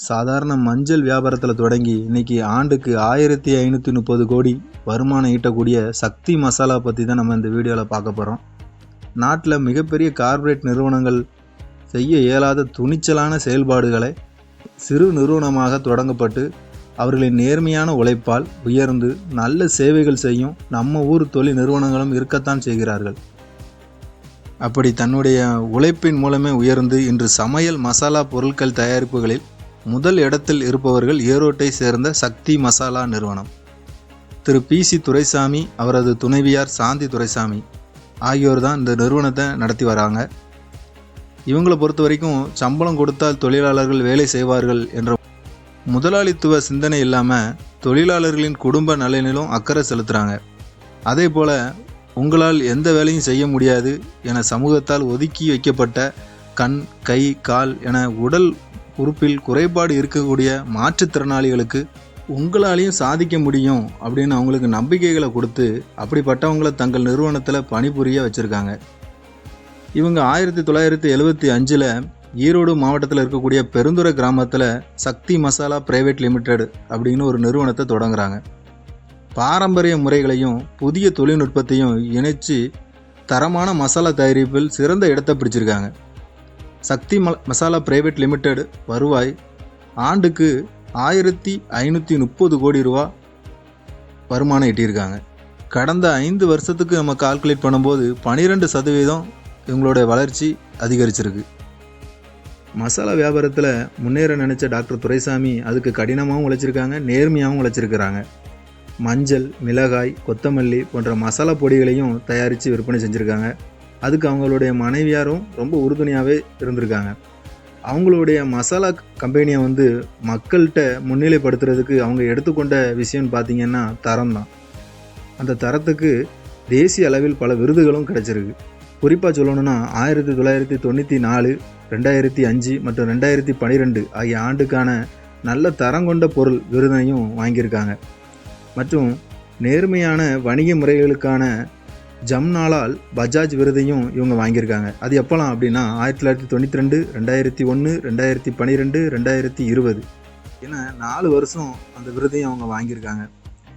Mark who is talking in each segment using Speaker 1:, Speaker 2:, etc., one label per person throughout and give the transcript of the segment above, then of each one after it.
Speaker 1: சாதாரண மஞ்சள் வியாபாரத்தில் தொடங்கி இன்னைக்கு ஆண்டுக்கு ஆயிரத்தி ஐநூற்றி முப்பது கோடி வருமானம் ஈட்டக்கூடிய சக்தி மசாலா பற்றி தான் நம்ம இந்த வீடியோவில் பார்க்க போகிறோம் நாட்டில் மிகப்பெரிய கார்ப்பரேட் நிறுவனங்கள் செய்ய இயலாத துணிச்சலான செயல்பாடுகளை சிறு நிறுவனமாக தொடங்கப்பட்டு அவர்களின் நேர்மையான உழைப்பால் உயர்ந்து நல்ல சேவைகள் செய்யும் நம்ம ஊர் தொழில் நிறுவனங்களும் இருக்கத்தான் செய்கிறார்கள். அப்படி தன்னுடைய உழைப்பின் மூலமே உயர்ந்து இன்று சமையல் மசாலா பொருட்கள் தயாரிப்புகளில் முதல் இடத்தில் இருப்பவர்கள் ஈரோட்டை சேர்ந்த சக்தி மசாலா நிறுவனம். திரு. பி. சி. துரைசாமி அவரது துணைவியார் சாந்தி துரைசாமி ஆகியோர் தான் இந்த நிறுவனத்தை நடத்தி வராங்க. இவங்களை பொறுத்த வரைக்கும் சம்பளம் கொடுத்தால் தொழிலாளர்கள் வேலை செய்வார்கள் என்ற முதலாளித்துவ சிந்தனை இல்லாமல் தொழிலாளர்களின் குடும்ப நலனிலும் அக்கறை செலுத்துகிறாங்க அதே போல் உங்களால் எந்த வேலையும் செய்ய முடியாது என சமூகத்தால் ஒதுக்கி வைக்கப்பட்ட கண் கை கால் என உடல் உறுப்பில் குறைபாடு இருக்கக்கூடிய மாற்றுத்திறனாளிகளுக்கு உங்களாலையும் சாதிக்க முடியும் அப்படின்னு அவங்களுக்கு நம்பிக்கைகளை கொடுத்து அப்படிப்பட்டவங்களை தங்கள் நிறுவனத்தில் பணிபுரிய வச்சுருக்காங்க. இவங்க ஆயிரத்தி தொள்ளாயிரத்தி எழுபத்தி அஞ்சில் ஈரோடு மாவட்டத்தில் இருக்கக்கூடிய பெருந்துறை கிராமத்தில் சக்தி மசாலா பிரைவேட் லிமிடெட் அப்படின்னு ஒரு நிறுவனத்தை தொடங்குறாங்க. பாரம்பரிய முறைகளையும் புதிய தொழில்நுட்பத்தையும் இணைச்சு தரமான மசாலா தயாரிப்பில் சிறந்த இடத்தை பிடிச்சிருக்காங்க. சக்தி ம மசாலா பிரைவேட் லிமிடெட் வருவாய். ஆண்டுக்கு ஆயிரத்தி ஐநூற்றி முப்பது கோடி ரூபா வருமானம் ஈட்டியிருக்காங்க கடந்த ஐந்து வருஷத்துக்கு நம்ம கால்குலேட் பண்ணும்போது பனிரெண்டு சதவீதம் இவங்களுடைய வளர்ச்சி அதிகரிச்சிருக்கு. மசாலா வியாபாரத்தில் முன்னேற நினச்ச டாக்டர் துரைசாமி அதுக்கு கடினமாகவும் உழைச்சிருக்காங்க நேர்மையாகவும் உழைச்சிருக்கிறாங்க. மஞ்சள் மிளகாய் கொத்தமல்லி போன்ற மசாலா பொடிகளையும் தயாரித்து விற்பனை செஞ்சுருக்காங்க. அதுக்கு அவங்களுடைய மனைவியாரும் ரொம்ப உறுதுணையாகவே இருந்திருக்காங்க. அவங்களுடைய மசாலா கம்பெனியை வந்து மக்கள்கிட்ட முன்னிலைப்படுத்துறதுக்கு அவங்க எடுத்துக்கொண்ட விஷயம்னு பார்த்தீங்கன்னா தரம் தான். அந்த தரத்துக்கு தேசிய அளவில் பல விருதுகளும் கிடைச்சிருக்கு. குறிப்பாக சொல்லணும்னா ஆயிரத்தி தொள்ளாயிரத்தி தொண்ணூற்றி நாலு ரெண்டாயிரத்தி அஞ்சு மற்றும் ரெண்டாயிரத்தி பன்னிரெண்டு ஆகிய ஆண்டுக்கான நல்ல தரம் கொண்ட பொருள் விருதையும் வாங்கியிருக்காங்க. மற்றும் நேர்மையான வணிக முறைகளுக்கான ஜம்னாலால் பஜாஜ் விருதையும் இவங்க வாங்கியிருக்காங்க. அது எப்போலாம் அப்படின்னா ஆயிரத்தி தொள்ளாயிரத்தி தொண்ணூற்றி ரெண்டு ரெண்டாயிரத்தி ஒன்று ரெண்டாயிரத்தி பன்னிரெண்டு ரெண்டாயிரத்தி இருபது. என நாலு வருஷம் அந்த விருதையும் அவங்க வாங்கியிருக்காங்க.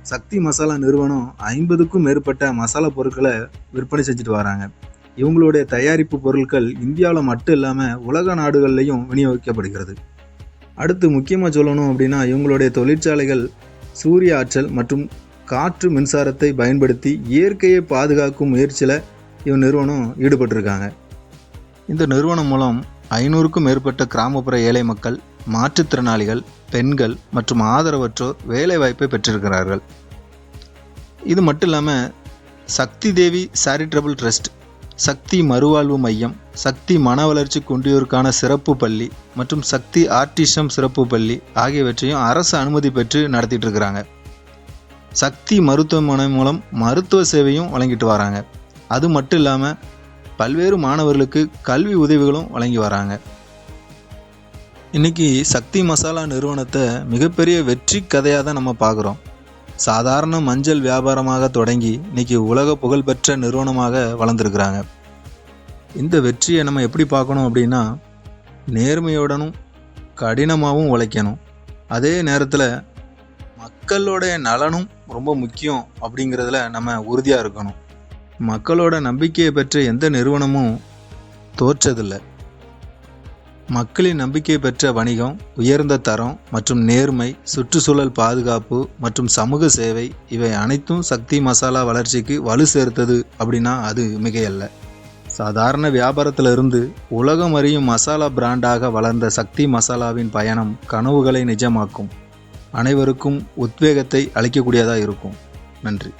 Speaker 1: சக்தி மசாலா நிறுவனம் ஐம்பதுக்கும் மேற்பட்ட மசாலா பொருட்களை விற்பனை செஞ்சுட்டு வராங்க. இவங்களுடைய தயாரிப்பு பொருட்கள் இந்தியாவில் மட்டும் இல்லாமல் உலக நாடுகள்லையும் விநியோகிக்கப்படுகிறது. அடுத்து முக்கியமாக சொல்லணும் அப்படின்னா இவங்களுடைய தொழிற்சாலைகள் சூரிய ஆற்றல் மற்றும் காற்று மின்சாரத்தை பயன்படுத்தி இயற்கையை பாதுகாக்கும் முயற்சியில் இவன் நிறுவனம் ஈடுபட்டிருக்காங்க. இந்த நிறுவனம் மூலம் ஐநூறுக்கும் மேற்பட்ட கிராமப்புற ஏழை மக்கள் மாற்றுத்திறனாளிகள் பெண்கள் மற்றும் ஆதரவற்றோர் வேலைவாய்ப்பை பெற்றிருக்கிறார்கள். இது மட்டும் இல்லாமல் சக்தி தேவி சாரிட்டபிள் ட்ரஸ்ட் சக்தி மறுவாழ்வு மையம் சக்தி மன வளர்ச்சி குன்றியோருக்கான சிறப்பு பள்ளி மற்றும் சக்தி ஆர்டிசம் சிறப்பு பள்ளி ஆகியவற்றையும் அரசு அனுமதி பெற்று நடத்திட்டு இருக்கிறாங்க. சக்தி மருத்துவமனை மூலம் மருத்துவ சேவையும் வழங்கிட்டு வராங்க. அது மட்டும் இல்லாமல் பல்வேறு மாணவர்களுக்கு கல்வி உதவிகளும் வழங்கி வராங்க. இன்னைக்கு சக்தி மசாலா நிறுவனத்தை மிகப்பெரிய வெற்றி கதையாக தான் நம்ம பார்க்குறோம். சாதாரண மஞ்சள் வியாபாரமாக தொடங்கி இன்னைக்கு உலக புகழ்பெற்ற நிறுவனமாக வளர்ந்துருக்குறாங்க. இந்த வெற்றியை நம்ம எப்படி பார்க்கணும் அப்படின்னா நேர்மையுடனும் கடினமாகவும் உழைக்கணும். அதே நேரத்தில் மக்களுடைய நலனும் ரொம்ப முக்கியம் அப்படிங்கிறதுல நம்ம உறுதியாக இருக்கணும். மக்களோட நம்பிக்கையை பெற்ற எந்த நிறுவனமும் தோற்றதில்லை. மக்களின் நம்பிக்கை பெற்ற வணிகம் உயர்ந்த தரம் மற்றும் நேர்மை சுற்றுச்சூழல் பாதுகாப்பு மற்றும் சமூக சேவை இவை அனைத்தும் சக்தி மசாலா வளர்ச்சிக்கு வலு சேர்த்தது அப்படின்னா அது மிகையல்ல. சாதாரண வியாபாரத்தில் இருந்து உலகம் அறியும் மசாலா பிராண்டாக வளர்ந்த சக்தி மசாலாவின் பயணம் கனவுகளை நிஜமாக்கும். அனைவருக்கும் உத்வேகத்தை அளிக்கக்கூடியதாக இருக்கும். நன்றி.